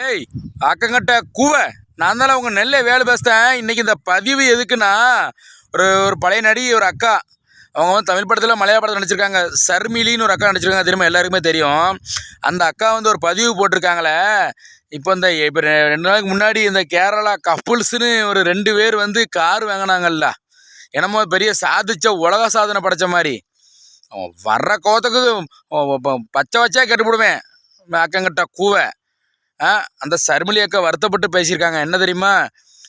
ஏய் அக்கங்கட்ட கூவை. நான் தானே உங்கள் நெல்லை வேலை பேசுகிறேன் இன்றைக்கி இந்த பதிவு எதுக்குன்னா ஒரு ஒரு பழைய நடி ஒரு அக்கா. அவங்க வந்து தமிழ் படத்தில் மலையாள படத்தில் நடிச்சிருக்காங்க. சர்மிலின்னு ஒரு அக்கா நடிச்சிருக்காங்க. தெரியுமா? எல்லாருக்குமே தெரியும். அந்த அக்கா வந்து ஒரு பதிவு போட்டிருக்காங்களே. இப்போ இந்த இப்போ ரெ- ரெண்டு நாளைக்கு முன்னாடி இந்த கேரளா கப்புள்ஸ்னு ஒரு ரெண்டு பேர் வந்து கார் வாங்கினாங்கல்ல. என்னமோ பெரிய சாதிச்ச உலக சாதனை படைச்ச மாதிரி. வர்ற கோத்துக்கு பச்சை வச்சா கெட்டுப்பிடுவேன் அக்கங்கிட்ட கூவை. அந்த சர்மிலி அக்கா வருத்தப்பட்டு பேசியிருக்காங்க. என்ன தெரியுமா?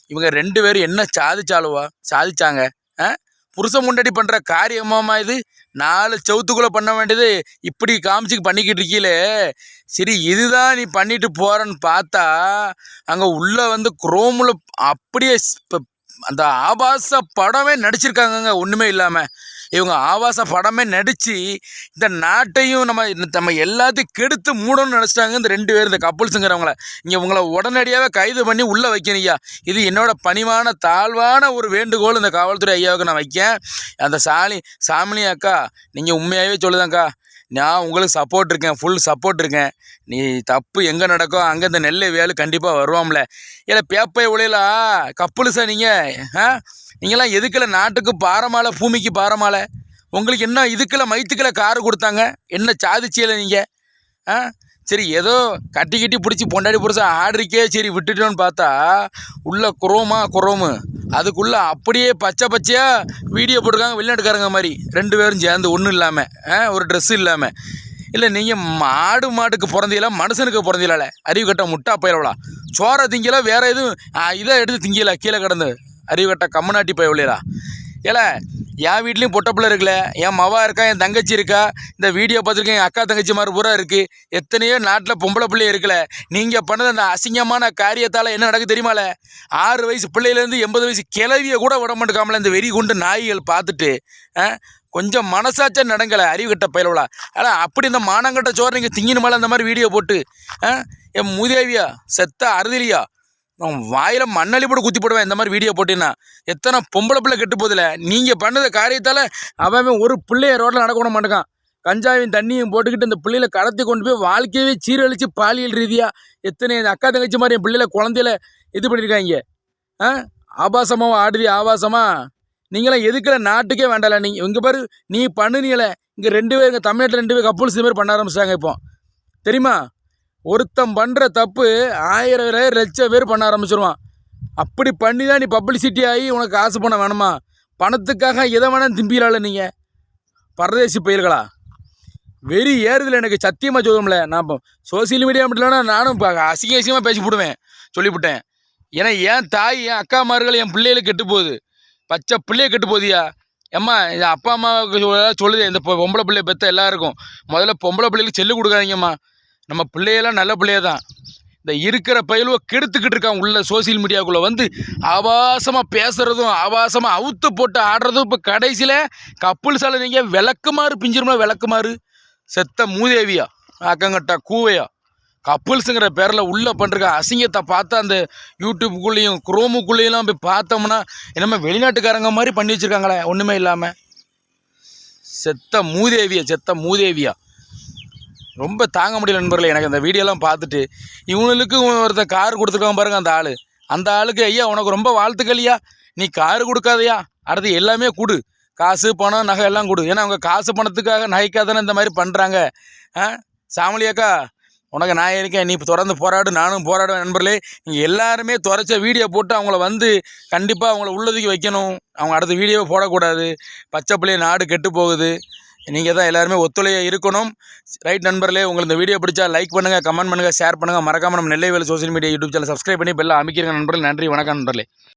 இவங்க ரெண்டு பேரும் என்ன சாதிச்சாலுவா? சாதிச்சாங்க. ஆ புருஷன் முன்னாடி பண்ணுற காரியமாமா இது. நாலு செவுத்துக்குள்ளே பண்ண வேண்டியது இப்படி காமிச்சு பண்ணிக்கிட்டு இருக்கீங்களே சரி இதுதான் நீ பண்ணிட்டு போகிறன்னு பார்த்தா அங்கே உள்ளே வந்து குரோமில் அப்படியே அந்த ஆபாச படமே நடிச்சிருக்காங்கங்க ஒன்றுமே இல்லாமல் இவங்க ஆவாச படமே நடித்து இந்த நாட்டையும் நம்ம நம்ம எல்லாத்தையும் கெடுத்து மூடணும்னு நினச்சிட்டாங்க இந்த ரெண்டு பேர் இந்த கப்புள்ஸுங்கிறவங்கள. இங்கே உங்களை உடனடியாகவே கைது பண்ணி உள்ளே வைக்கணும் இது என்னோட பணிவான தாழ்வான ஒரு வேண்டுகோள் இந்த காவல்துறை ஐயாவுக்கு நான் வைக்கேன். அந்த சாலி சாமினி அக்கா நீங்கள் உண்மையாகவே சொல்லுதாங்க்கா நான் உங்களுக்கு சப்போர்ட் இருக்கேன் ஃபுல் சப்போர்ட் இருக்கேன். நீ தப்பு எங்கே நடக்கும் அங்கே இந்த நெல்லை வேலு கண்டிப்பாக வருவோம்ல. இல்லை பேப்பை ஒளியலா கப்புலு சார் நீங்கள் ஆ? நீங்களாம் எதுக்கில் நாட்டுக்கு பாரமாலை பூமிக்கு பாரமாலை? உங்களுக்கு என்ன இதுக்கில் மைத்துக்கில் காரு கொடுத்தாங்க? என்ன சாதிச்சியில் நீங்கள் ஆ? சரி ஏதோ கட்டி கட்டி பிடிச்சி பொண்டாடி புருஷன் ஆடுறிக்கே சரி விட்டுட்டோன்னு பார்த்தா உள்ள குரோமா குரோமு. அதுக்குள்ளே அப்படியே பச்சை பச்சையாக வீடியோ போட்டிருக்காங்க வெளிநாட்டுக்காரங்க மாதிரி. ரெண்டு பேரும் சேர்ந்து ஒன்றும் இல்லாமல் ஒரு ட்ரெஸ் இல்லாமல் இல்லை நீங்கள் மாடு மாட்டுக்கு பிறந்தீங்களா மனுஷனுக்கு பிறந்தீங்களா அறிவு கட்ட முட்டா பயிரவளா சோறை திங்கலா வேறு எதுவும் இதை எடுத்து திங்கலா கீழே கிடந்து. அறிவு கட்ட கம்மநாட்டி பயவலையா ஏல என் வீட்லேயும் பொட்ட பிள்ளை இருக்குல்ல. என் மவா இருக்கா என் தங்கச்சி இருக்கா இந்த வீடியோ பார்த்துருக்கேன் என் அக்கா தங்கச்சி மாதிரி பூரா இருக்குது எத்தனையோ நாட்டில் பொம்பளை பிள்ளை இருக்கல நீங்கள் பண்ணது அந்த அசிங்கமான காரியத்தால் என்ன நடக்கு தெரியுமால? ஆறு வயசு பிள்ளையிலேருந்து எண்பது வயசு கிளவியை கூட விட மாட்டேக்காமல இந்த வெறி கொண்டு நாய்கள் பார்த்துட்டு ஆ, கொஞ்சம் மனசாச்சா நடங்கலை அறிவு கட்ட பயிலவளா ஆனால் அப்படி இந்த மானங்கட்ட சோறு நீங்கள் திங்கினுமால அந்த மாதிரி வீடியோ போட்டு ஆ, என் மூதேவியா செத்த அறுதிலியா? வாயில் மண்ணளி போட்டு குத்தி போடுவேன் இந்த மாதிரி வீடியோ போட்டீங்கன்னா எத்தனை பொம்பளை பிள்ளை கெட்டு போதில்ல நீங்கள் பண்ணத காரியத்தால் அவன் ஒரு பிள்ளைய ரோட்டில் நடக்க விட மாட்டேங்கான். கஞ்சாவையும் தண்ணியும் போட்டுக்கிட்டு இந்த பிள்ளையில கடத்தி கொண்டு போய் வாழ்க்கையவே சீரழித்து பாலியல் ரீதியாக எத்தனை இந்த அக்கா தங்கச்சி மாதிரி என் பிள்ளையில குழந்தையில இது பண்ணியிருக்காங்க ஆ? ஆபாசமாக ஆடுதி ஆபாசமாக நீங்களாம் எதுக்கிற நாட்டுக்கே வேண்டாம்ல நீங்கள் இங்கே பாரு நீ பண்ணுனீங்களே. இங்கே ரெண்டு பேர் இங்கே தமிழ்நாட்டில் ரெண்டு பேர் கப்புள்ஸ் இது மாதிரி பண்ண ஆரம்பிச்சிட்டாங்க இப்போ. தெரியுமா? ஒருத்தன் பண்ணுற தப்பு ஆயிரம் ஆயிரம் லட்சம் பேர் பண்ண ஆரம்பிச்சிருவான். அப்படி பண்ணி தான் நீ பப்ளிசிட்டி ஆகி உனக்கு காசு பணம் வேணுமா? பணத்துக்காக எதை வேணாலும் திம்பிலால நீங்கள் பரதேசி பயிர்களா வெறி ஏறுதில்ல எனக்கு சத்தியமாக சொல்லும்ல நான் சோசியல் மீடியா மட்டும் இல்லைனா நானும் இப்போ அசிங்க அசிங்கமாக பேசி போடுவேன் சொல்லிவிட்டேன் ஏன்னா என் தாய் என் அக்காமார்கள் என் பிள்ளைகளுக்கு கெட்டு போகுது. பச்சை பிள்ளைய கெட்டு போகுதியா? ஏம்மா இது அப்பா அம்மாவுக்கு சொல்லுது. இந்த பொம்பளை பிள்ளைய பெற்ற எல்லாருக்கும். முதல்ல பொம்பளை பிள்ளைகளுக்கு செல்லு கொடுக்காதீங்கம்மா. நம்ம பிள்ளையெல்லாம் நல்ல பிள்ளைய தான் இந்த இருக்கிற பயிலுவை கெடுத்துக்கிட்டு இருக்கான் உள்ள சோசியல் மீடியாக்குள்ளே வந்து ஆபாசமாக பேசுகிறதும் ஆபாசமாக அவுத்து போட்டு ஆடுறதும் இப்போ கடைசியில் கப்புள் சாலை நீங்கள் விளக்குமாறு பிஞ்சிருமா விளக்குமாறு செத்த மூதேவியா அக்கங்கட்டா கூவையா. கப்புள்ஸுங்கிற பேரில் உள்ளே பண்ணுற அசிங்கத்தை பார்த்தா அந்த யூடியூப்புக்குள்ளேயும் குரோமுக்குள்ளேயும் போய் பார்த்தோம்னா என்னமோ வெளிநாட்டுக்காரங்க மாதிரி பண்ணி வச்சுருக்காங்களே ஒன்றுமே இல்லாமல் செத்த மூதேவியா செத்த மூதேவியா. ரொம்ப தாங்க முடியல நண்பர்களே. எனக்கு அந்த வீடியோலாம் பார்த்துட்டு இவனுக்கு ஒருத்தன் கார் கொடுத்துருக்கான் பாருங்க அந்த ஆள். அந்த ஆளுக்கு ஐயா உனக்கு ரொம்ப வாழ்த்துக்கள்யா நீ கார் கொடுக்காதயா. அடுத்து எல்லாமே கொடு. காசு பணம் நகை எல்லாம் கொடு. ஏன்னா அவங்க காசு பணத்துக்காக நகைக்காதானே இந்த மாதிரி பண்ணுறாங்க ஆ? சாமலியாக்கா உனக்கு நான் இருக்கேன். நீ இப்போ தொடர்ந்து போராடு. நானும் போராடுவேன் நண்பர்களே. நீங்கள் எல்லாருமே துறைச்ச வீடியோ போட்டு அவங்கள வந்து கண்டிப்பாக அவங்கள உள்ளதுக்கு வைக்கணும். அவங்க அடுத்த வீடியோவை போடக்கூடாது. பச்சை பிள்ளைய நாடு கெட்டு போகுது. நீங்கள் தான் எல்லாருமே ஒத்துழையாக இருக்கணும். ரைட் நண்பர்களே உங்களுக்கு இந்த வீடியோ பிடிச்சா லைக் பண்ணுங்கள் கமெண்ட் பண்ணுங்கள் ஷேர் பண்ணுங்கள் மறக்காம நம்ம Nellai social media YouTube channel subscribe பண்ணி பெல்லாம் அமைக்கிறங்க நண்பர்கள். நன்றி வணக்கம் நண்பர்களே.